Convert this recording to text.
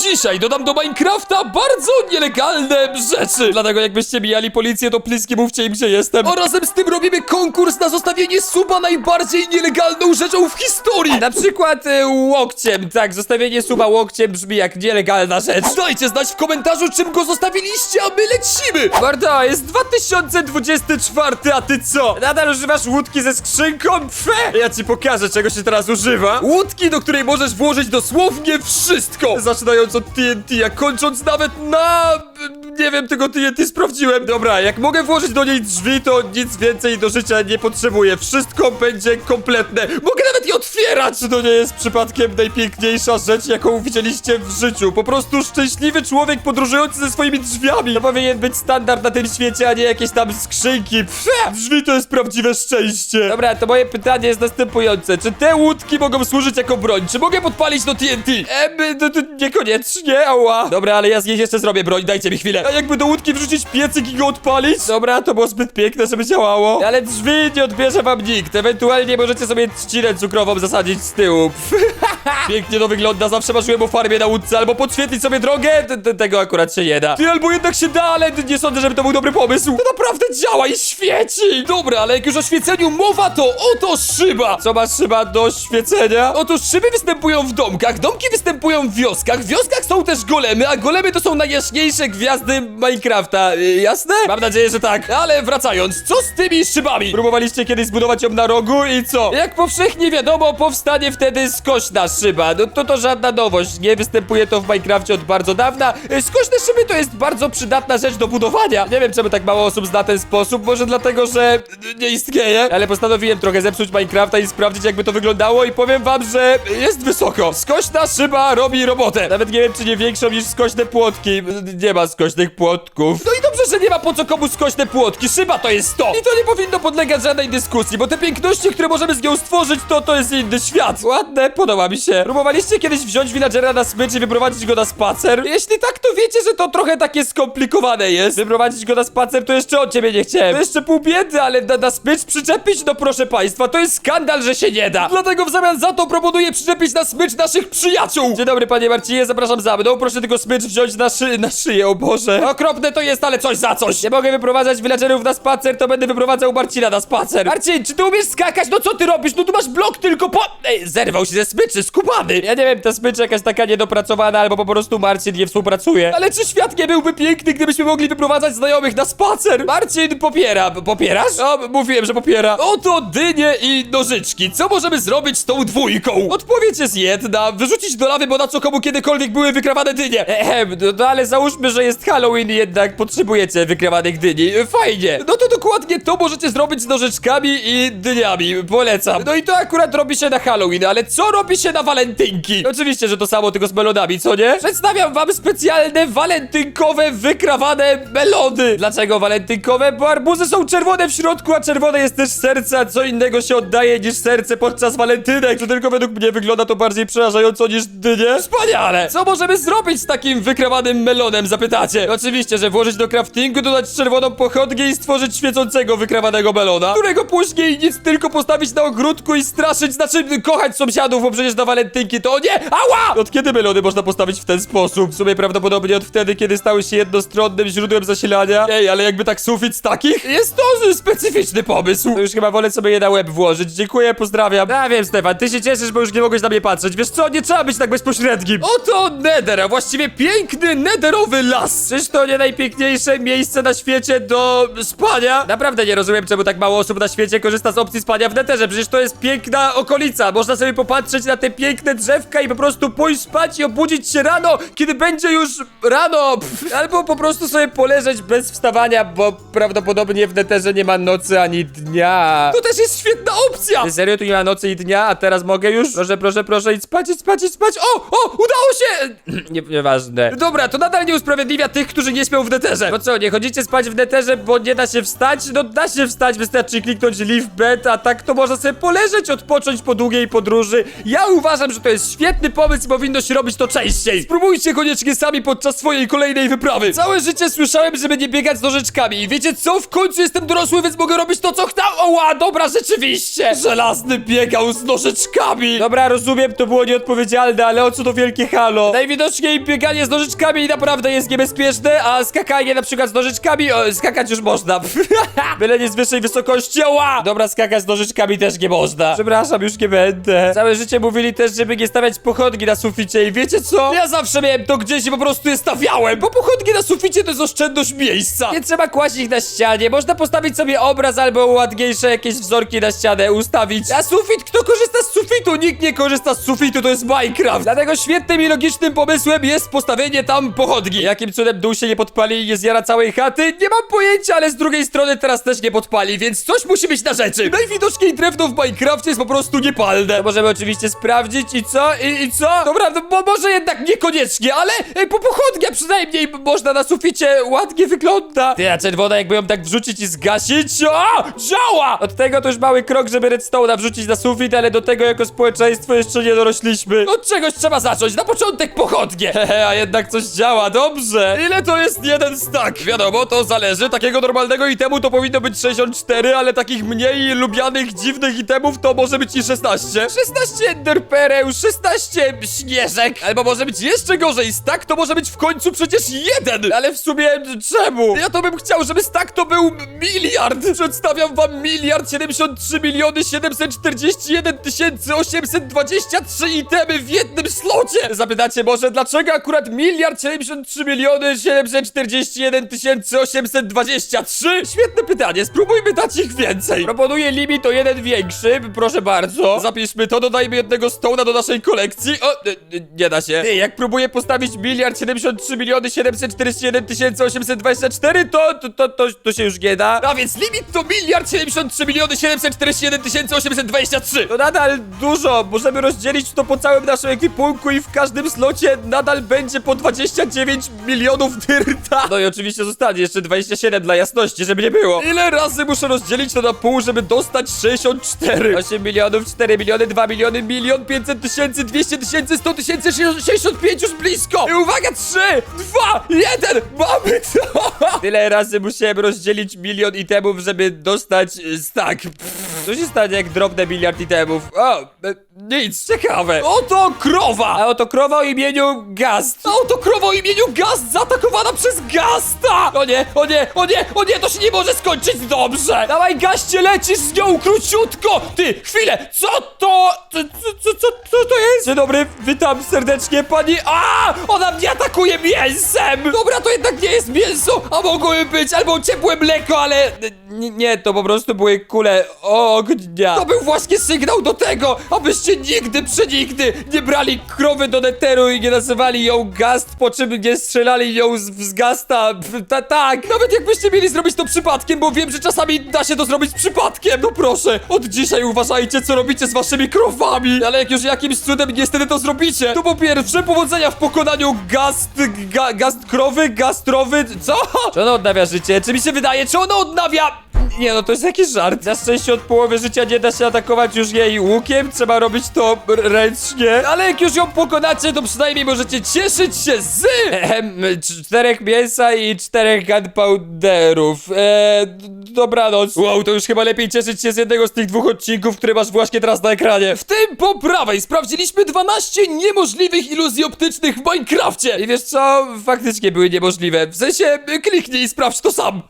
Dzisiaj dodam do Minecrafta bardzo nielegalne rzeczy. Dlatego jakbyście mijali policję, to pliskie mówcie im, gdzie jestem. A razem z tym robimy konkurs na zostawienie suba najbardziej nielegalną rzeczą w historii. Na przykład e, łokciem. Tak, zostawienie suba łokciem brzmi jak nielegalna rzecz. Dajcie znać w komentarzu, czym go zostawiliście, a my lecimy. Marta, jest 2024, a ty co? Nadal używasz łódki ze skrzynką? Pfe! Ja ci pokażę, czego się teraz używa. Łódki, do której możesz włożyć dosłownie wszystko. Zaczynając od TNT, a kończąc nawet na... Nie wiem, tego TNT sprawdziłem. Dobra, jak mogę włożyć do niej drzwi, to nic więcej do życia nie potrzebuję. Wszystko będzie kompletne. Mogę nawet je otwierać! To nie jest przypadkiem najpiękniejsza rzecz, jaką widzieliście w życiu? Po prostu szczęśliwy człowiek podróżujący ze swoimi drzwiami. To powinien być standard na tym świecie, a nie jakieś tam skrzynki. Pfe! Drzwi to jest prawdziwe szczęście. Dobra, to moje pytanie jest następujące. Czy te łódki mogą służyć jako broń? Czy mogę podpalić do TNT? Eee, to, to niekoniecznie, ała. Dobra, ale ja z niej jeszcze zrobię broń, dajcie mi chwilę. A jakby do łódki wrzucić piecyk i go odpalić? Dobra, to było zbyt piękne, żeby działało. Ale drzwi nie odbierze wam nikt. Ewentualnie możecie sobie trzcinę cukrową zasadzić z tyłu. Pięknie to wygląda, zawsze marzyłem o farmie na łódce, albo podświetlić sobie drogę. T- t- Tego akurat się nie da. Ty, albo jednak się da, ale nie sądzę, żeby to był dobry pomysł. To naprawdę działa i świeci. Dobra, ale jak już o świeceniu mowa, to oto szyba. Co ma szyba do świecenia? Otóż szyby występują w domkach, domki występują w wioskach, w wioskach są też golemy, a golemy to są najjaśniejsze gwiazdy Minecrafta. Y, Jasne? Mam nadzieję, że tak. Ale wracając, co z tymi szybami? Próbowaliście kiedyś zbudować ją na rogu i co? Jak powszechnie wiadomo, powstanie wtedy skośna szyba. No to to żadna nowość, nie występuje to w Minecrafcie od bardzo dawna. Y, Skośne szyby to jest bardzo przydatna rzecz do budowania. Nie wiem, czemu tak mało osób zna ten sposób, może dlatego, że y, nie istnieje. Ale postanowiłem trochę zepsuć Minecrafta i sprawdzić, jakby to wyglądało i powiem wam, że jest wysoko. Skośna szyba robi robotę. Nawet nie wiem, czy nie większą niż skośne płotki. Nie ma skośnych płotków. No i dobrze, że nie ma po co komu skośne płotki. Szyba to jest to. I to nie powinno podlegać żadnej dyskusji, bo te piękności, które możemy z nią stworzyć, to to jest inny świat. Ładne, podoba mi się. Próbowaliście kiedyś wziąć villagera na smycz i wyprowadzić go na spacer? Jeśli tak, to wiecie, że to trochę takie skomplikowane jest. Wyprowadzić go na spacer, to jeszcze od ciebie nie chciałem. To jeszcze pół biedy, ale na, na smycz przyczepić, no proszę państwa, to jest skandal, że się nie da. Dlatego w zamian za to proponuję przyczepić na smycz naszych przyjaciół. Dzień dobry, panie Marcinie, zapraszam za mną. Proszę tylko smycz wziąć na, szy na szyję, o Boże. Okropne to jest, ale coś za coś. Nie mogę wyprowadzać villagerów na spacer, to będę wyprowadzał Marcina na spacer. Marcin, czy ty umiesz skakać? No co ty robisz? No tu masz blok tylko po... Ej, zerwał się ze smyczy, skubany. Ja nie wiem, ta smycz jakaś taka niedopracowana, albo po prostu Marcin nie współpracuje. Ale czy świat nie byłby piękny, gdybyśmy mogli wyprowadzać znajomych na spacer? Marcin popiera. Popierasz? O, mówiłem, że popiera. Oto dynie i nożyczki. Co możemy zrobić z tą dwójką? Odpowiedź jest jedna. Wyrzucić do lawy, bo na co komu kiedykolwiek były wykrawane dynie. Ehem, no, no ale załóżmy, że jest Halloween i jednak potrzebujecie wykrawanych dyni. Fajnie. No to dokładnie to możecie zrobić z nożyczkami i dyniami. Polecam. No i to akurat robi się na Halloween, ale co robi się na walentynki? Oczywiście, że to samo, tylko z melodami, co nie? Przedstawiam wam specjalne walentynkowe, wykrawane melody. Dlaczego walentynkowe? Bo arbuzy są czerwone w środku, a czerwone jest też serce, a co innego się oddaje niż serce podczas walentynek. To tylko według mnie wygląda to bardziej przerażająco niż dynie. Wspaniale! Co możemy zrobić z takim wykrawanym melonem, zapytacie? Oczywiście, że włożyć do craftingu, dodać czerwoną pochodnię i stworzyć świecącego wykrawanego melona, którego później nic tylko postawić na ogródku i straszyć, znaczy kochać sąsiadów, bo przecież na walentynki to nie! Ała! Od kiedy melony można postawić w ten sposób? W sumie prawdopodobnie od wtedy, kiedy stały się jednostronnym źródłem zasilania. Ej, ale jakby tak sufit z takich? Jest to specyficzny pomysł. Już chyba wolę sobie je na łeb włożyć. Dziękuję, pozdrawiam. Ja wiem, Stefan, ty się cieszysz, bo już nie mogłeś na mnie patrzeć. Wiesz co, nie trzeba być tak bezpośrednim. Oto Nether, a właściwie piękny nederowy las. Czyż to nie najpiękniejsze miejsce na świecie do spania? Naprawdę nie rozumiem, czemu tak mało osób na świecie korzysta z opcji spania w Netherze. Przecież to jest piękna okolica. Można sobie popatrzeć na te piękne drzewka i po prostu pójść spać i obudzić się rano, kiedy będzie już rano. Pff. Albo po prostu sobie poleżeć bez wstawania, bo prawdopodobnie w Netherze nie ma nocy ani dnia. To też jest świetna opcja. Serio, tu nie ma nocy i dnia, a teraz mogę już? Proszę, proszę, proszę, idź spać, spać, spać. O, o, udało się! nie, nieważne. Dobra, to nadal nie usprawiedliwia tych, tych, którzy nie śpią w neterze. No co, nie chodzicie spać w neterze, bo nie da się wstać? No da się wstać, wystarczy kliknąć leave bed, a tak to można sobie poleżeć, odpocząć po długiej podróży. Ja uważam, że to jest świetny pomysł i powinno się robić to częściej. Spróbujcie koniecznie sami podczas swojej kolejnej wyprawy. Całe życie słyszałem, żeby nie biegać z nożyczkami. I wiecie co? W końcu jestem dorosły, więc mogę robić to, co chcę. Oła, dobra, rzeczywiście. Żelazny biegał z nożyczkami. Dobra, rozumiem, to było nieodpowiedzialne, ale o co to wielkie halo? Najwidoczniej bieganie z nożyczkami naprawdę jest niebezpieczne, a skakanie na przykład z nożyczkami, o, skakać już można. Byle nie z wyższej wysokości, oła! Dobra, skakać z nożyczkami też nie można. Przepraszam, już nie będę. Całe życie mówili też, żeby nie stawiać pochodni na suficie i wiecie co? Ja zawsze miałem to gdzieś i po prostu je stawiałem, bo pochodnie na suficie to jest oszczędność miejsca. Nie trzeba kłaść ich na ścianie, można postawić sobie obraz albo ładniejsze jakieś wzorki na ścianę ustawić. A sufit, kto korzysta z sufitu? Nikt nie korzysta z sufitu, to jest Minecraft. Dlatego świetnym i logicznym pomysłem jest postawienie tam pochodni. Jakim cudem dół się nie podpali i nie zjara całej chaty? Nie mam pojęcia, ale z drugiej strony teraz też nie podpali, więc coś musi być na rzeczy. Najwidoczniej drewno w Minecrafcie jest po prostu niepalne. To możemy oczywiście sprawdzić i co? I, i co? Dobra, no, bo może jednak niekoniecznie, ale e, po pochodnia przynajmniej można na suficie ładnie wygląda. Ty, a czerwona jakby ją tak wrzucić i zgasić? O! Działa! Od tego to już mały krok, żeby redstone'a wrzucić na sufit, ale do tego jako społeczeństwo jeszcze nie dorośliśmy. Od czegoś trzeba zacząć, na początek pochodnie. Hehe, a jednak coś działa, dobrze. Ile to jest jeden stack? Wiadomo, to zależy. Takiego normalnego itemu to powinno być 64, ale takich mniej lubianych, dziwnych itemów to może być i 16. 16 enderpereł, 16 śnieżek, albo może być jeszcze gorzej. Stack to może być w końcu przecież jeden. Ale w sumie czemu? Ja to bym chciał, żeby stack to był miliard. Przedstawiam wam miliard 73 miliony 741 tysięcy 823 itemy w jednym slocie. Zapytacie może, dlaczego akurat miliard 73 miliony 741 tysięcy 823? Świetne pytanie, spróbujmy dać ich więcej. Proponuję limit o jeden większy, proszę bardzo. Zapiszmy to, dodajmy jednego stołna do naszej kolekcji. O, e, e, nie da się. Ty, jak próbuję postawić miliard 73 miliony 741 tysięcy 824, to, to, to, to, to się już nie da. A więc limit to miliard 73 miliony 741 tysięcy 823. To nadal dużo. Możemy rozdzielić to po całym naszym ekwipunku i w każdym slocie nadal będzie po 29 milionów dyrta. No i oczywiście zostanie jeszcze 27 dla jasności, żeby nie było. Ile razy muszę rozdzielić to na pół, żeby dostać 64? 8 milionów, 4 miliony, 2 miliony, milion 500 tysięcy, 200 tysięcy, 100 tysięcy, 65 już blisko. I uwaga, 3, 2, 1, mamy to. Tyle razy musiałem rozdzielić milion itemów, żeby dostać y, stack. Pff, Co się stanie, jak drobne miliard itemów? O, e, nic, ciekawe. Oto krowa! A oto krowa o imieniu Gast. A oto krowa o imieniu Gast zaatakowana przez Gasta! O nie, o nie, o nie, o nie, to się nie może skończyć dobrze! Dawaj, Gaście, lecisz z nią króciutko! Ty, chwilę, co to? Co, co, co, co to jest? Dzień dobry, witam serdecznie pani... A! Ona mnie atakuje mięsem! Dobra, to jednak nie jest mięso, a mogłoby być albo ciepłe mleko, ale... Nie, to po prostu były kule ognia. To był właśnie sygnał do tego, abyście nigdy, przenigdy nie brali krowy do neteru i nie nazywali ją gast, po czym nie strzelali ją z, z gasta. Ta, tak, nawet jakbyście mieli zrobić to przypadkiem, bo wiem, że czasami da się to zrobić przypadkiem. No proszę, od dzisiaj uważajcie, co robicie z waszymi krowami. Ale jak już jakimś cudem niestety to zrobicie, to po pierwsze powodzenia w pokonaniu gast, ga, gast krowy, gastrowy, co? Czy ono odnawia życie? Czy mi się wydaje, czy ono odnawia... Nie no, to jest jakiś żart. Na szczęście od połowy życia nie da się atakować już jej łukiem, trzeba robić to ręcznie. Ale jak już ją pokonacie, to przynajmniej możecie cieszyć się z czterech mięsa i czterech gunpowderów. Eee, dobranoc. Wow, to już chyba lepiej cieszyć się z jednego z tych dwóch odcinków, które masz właśnie teraz na ekranie. W tym po prawej sprawdziliśmy 12 niemożliwych iluzji optycznych w Minecrafcie. I wiesz co? Faktycznie były niemożliwe. W sensie, kliknij i sprawdź to sam.